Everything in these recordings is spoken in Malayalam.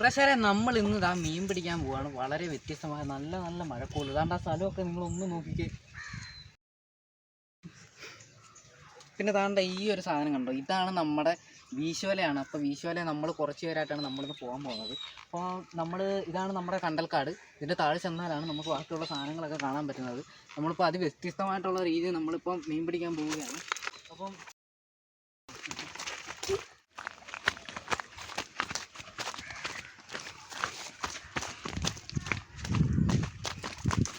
പ്രഷറെ നമ്മൾ ഇന്ന് ഇതാ മീൻ പിടിക്കാൻ പോവാണ്. വളരെ വ്യത്യസ്തമായ നല്ല നല്ല മഴക്കോൾ ഇതാണ്ട് ആ സ്ഥലമൊക്കെ നിങ്ങൾ ഒന്ന് നോക്കിക്കേ. പിന്നെ താണ്ട ഈ ഒരു സാധനം കണ്ടോ? ഇതാണ് നമ്മുടെ വീശോലയാണ്. അപ്പോൾ വീശോല നമ്മൾ കുറച്ച് പേരായിട്ടാണ് നമ്മളിന്ന് പോകാൻ പോകുന്നത്. അപ്പോൾ നമ്മൾ ഇതാണ് നമ്മുടെ കണ്ടൽക്കാട്. ഇതിന്റെ താഴെ ചെന്നാലാണ് നമുക്ക് ബാക്കിയുള്ള സാധനങ്ങളൊക്കെ കാണാൻ പറ്റുന്നത്. നമ്മളിപ്പോൾ അത് വ്യത്യസ്തമായിട്ടുള്ള രീതിയിൽ നമ്മളിപ്പോൾ മീൻ പിടിക്കാൻ പോവുകയാണ്. അപ്പം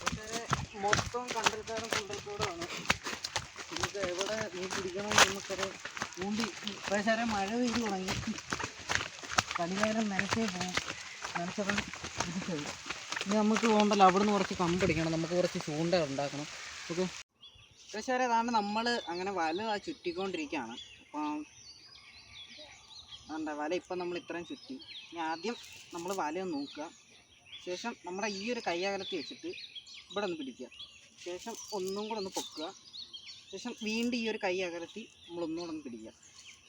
പക്ഷേ മൊത്തം കണ്ടൽക്കാടും കുണ്ടൽക്കാടുമാണ്. നമുക്ക് എവിടെ മീൻ പിടിക്കണം നമുക്കത് ഊണ്ടി പക്ഷേ മഴ പെയ്ത് തുടങ്ങി. പണികാരം നനച്ചേ പോകും നനച്ചപ്പം പിടിച്ചത് ഇനി നമുക്ക് പോകണ്ടല്ലോ അവിടെ നിന്ന് കുറച്ച് കമ്പടിക്കണം നമുക്ക് കുറച്ച് ചൂണ്ട ഉണ്ടാക്കണം. ഓക്കെ. പ്രശ്നം അതാണ് നമ്മൾ അങ്ങനെ വല ചുറ്റിക്കൊണ്ടിരിക്കുകയാണ്. അപ്പം എന്താ വല ഇപ്പം നമ്മൾ ഇത്രയും ചുറ്റി. ഇനി ആദ്യം നമ്മൾ വല ഒന്ന് നോക്കുക. ശേഷം നമ്മുടെ ഈ ഒരു കൈ അകലത്തിൽ വെച്ചിട്ട് ഇവിടെ ഒന്ന് പിടിക്കുക. ശേഷം ഒന്നും കൂടെ ഒന്ന് പൊക്കുക. ശേഷം വീണ്ടും ഈ ഒരു കൈ അകലത്തി നമ്മൾ ഒന്നുകൂടെ ഒന്ന് പിടിക്കുക.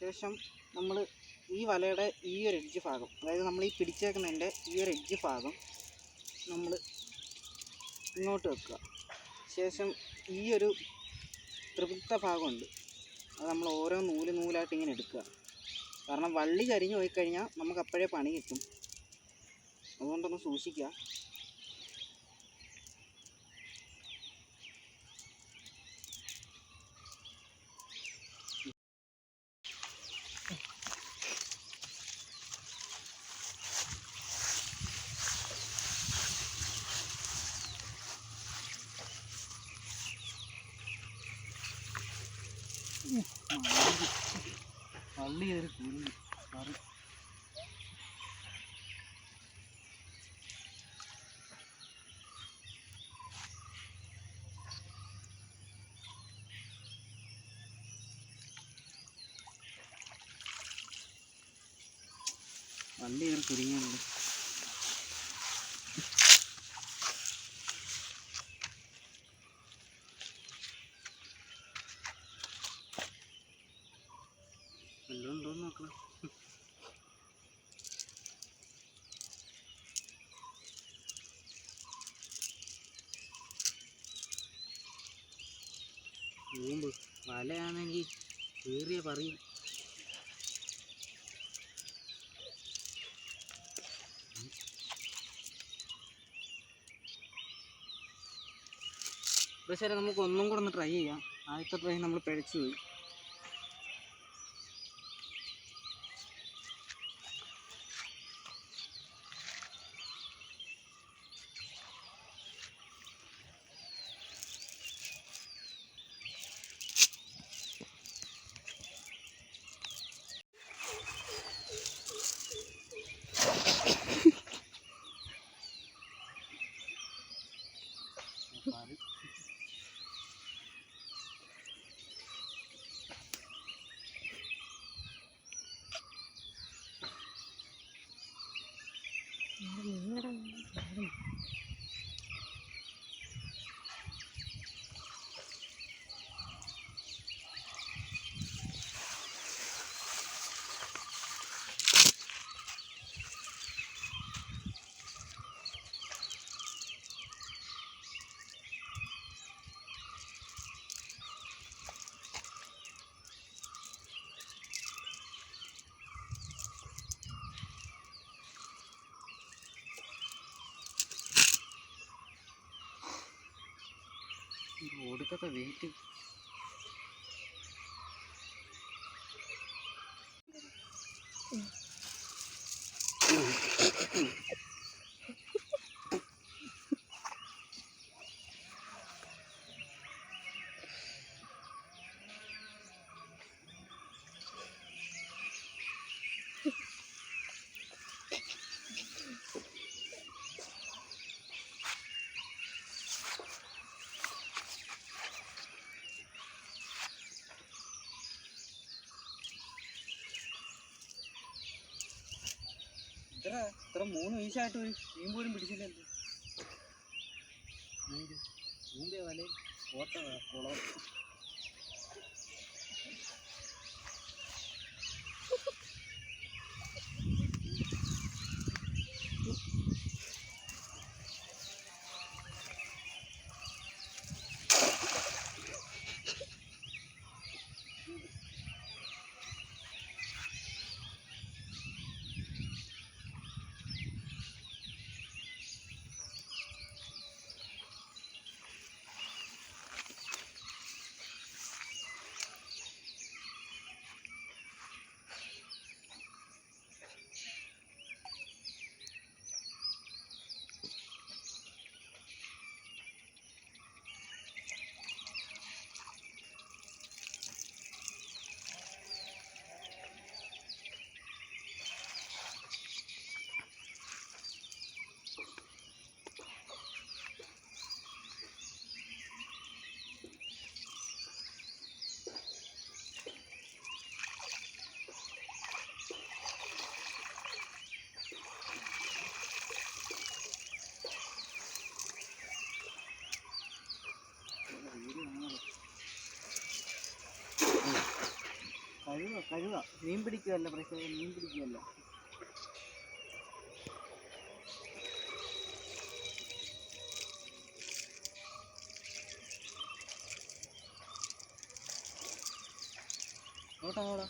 ശേഷം നമ്മൾ ഈ വലയുടെ ഈ ഒരു എഡ്ജ് ഭാഗം അതായത് നമ്മൾ ഈ പിടിച്ചേക്കുന്നതിന്റെ ഈ ഒരു എഡ്ജ് ഭാഗം നമ്മൾ ഇങ്ങോട്ട് വെക്കുക. ശേഷം ഈ ഒരു തൃപ്ത ഭാഗമുണ്ട് അത് നമ്മൾ ഓരോ നൂൽ നൂലായിട്ട് ഇങ്ങനെ എടുക്കുക. കാരണം വള്ളി കരിഞ്ഞു പോയി കഴിഞ്ഞാൽ നമുക്ക് അപ്പോഴേ പണി കിട്ടും. അതുകൊണ്ടൊന്ന് സൂക്ഷിക്കുക. വള്ളി കയറി കുരുങ്ങി. സോറി. വള്ളി കയറി കുരുങ്ങിയുണ്ട് ഉണ്ടോന്ന് നോക്കണം. കൂമ്പ്. വലയാണെങ്കിൽ കീറിയ പറയും പക്ഷേ നമുക്ക് ഒന്നും കൂടെ ഒന്ന് ട്രൈ ചെയ്യാം. ആദ്യത്തെ ട്രൈ നമ്മൾ പിഴച്ചു പോയി. para. ഒടുക്കത്തെ വെയിറ്റ് ഇത്ര ഇത്ര മൂന്ന് വീശായിട്ട് ഒരു മീൻ പോലും പിടിച്ചില്ലല്ലോ മൂന്നിയ വല ഓട്ട കുളം കഴുക മീൻ പിടിക്കുകയല്ല പ്രശ്നം മീൻ പിടിക്കുകയല്ല. നോട്ടാ നോടാ